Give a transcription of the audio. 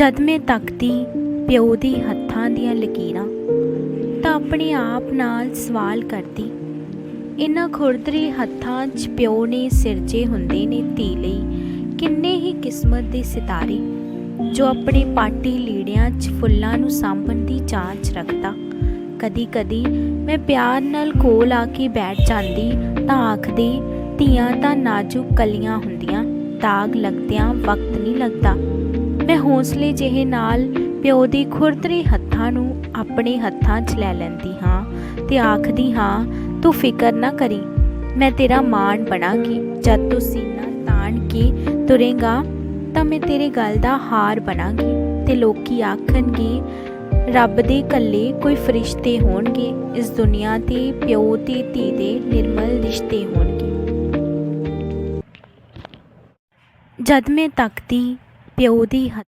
ਜਦ ਮੈਂ ਤੱਕਦੀ ਪਿਓ ਦੇ ਹੱਥਾਂ ਦੀਆਂ ਲਕੀਰਾਂ ਤਾਂ ਆਪਣੇ ਆਪ ਨਾਲ ਸਵਾਲ ਕਰਦੀ। ਇਨ੍ਹਾਂ ਖੁਰਦਰੇ ਹੱਥਾਂ 'ਚ ਪਿਓ ਨੇ ਸਿਰਜੇ ਹੁੰਦੇ ਨੇ ਧੀ ਲਈ ਕਿੰਨੇ ਹੀ ਕਿਸਮਤ ਦੇ ਸਿਤਾਰੇ, ਜੋ ਆਪਣੇ ਪਾਟੀ ਲੀੜਿਆਂ 'ਚ ਫੁੱਲਾਂ ਨੂੰ ਸਾਂਭਣ ਦੀ ਜਾਂਚ ਰੱਖਦਾ। ਕਦੀ ਕਦੀ ਮੈਂ ਪਿਆਰ ਨਾਲ ਕੋਲ ਆ ਕੇ ਬੈਠ ਜਾਂਦੀ ਤਾਂ ਆਖਦੇ, ਧੀਆਂ ਤਾਂ ਨਾਜ਼ੁਕ ਕਲੀਆਂ ਹੁੰਦੀਆਂ, ਦਾਗ ਲੱਗਦਿਆਂ ਵਕਤ ਨਹੀਂ ਲੱਗਦਾ। ਹੌਸਲੇ ਜਿਹੇ ਨਾਲ ਪਿਓ ਦੀ ਖੁਰਦਰੇ ਹੱਥਾਂ ਨੂੰ ਆਪਣੇ ਹੱਥਾਂ 'ਚ ਲੈ ਲੈਂਦੀ ਹਾਂ ਤੇ ਆਖਦੀ ਹਾਂ, ਤੂੰ ਫਿਕਰ ਨਾ ਕਰੀ, ਮੈਂ ਤੇਰਾ ਮਾਣ ਬਣਾਂਗੀ। ਜਦ ਤੂੰ ਸੀਨਾ ਤਾਣ ਕੇ ਤੁਰੇਗਾ, ਤਾਂ ਮੈਂ ਤੇਰੇ ਗਲ ਦਾ ਹਾਰ ਬਣਾਂਗੀ ਤੇ ਲੋਕੀ ਆਖਣਗੇ, ਰੱਬ ਦੇ ਕੱਲੇ ਕੋਈ ਫਰਿਸ਼ਤੇ ਹੋਣਗੇ। ਇਸ ਦੁਨੀਆ ਤੇ ਪਿਓ ਤੇ ਧੀ ਦੇ ਨਿਰਮਲ ਰਿਸ਼ਤੇ ਹੋਣਗੇ। ਜਦ ਮੈਂ ਤੱਕਦੀ ਪਿਓ ਦੀ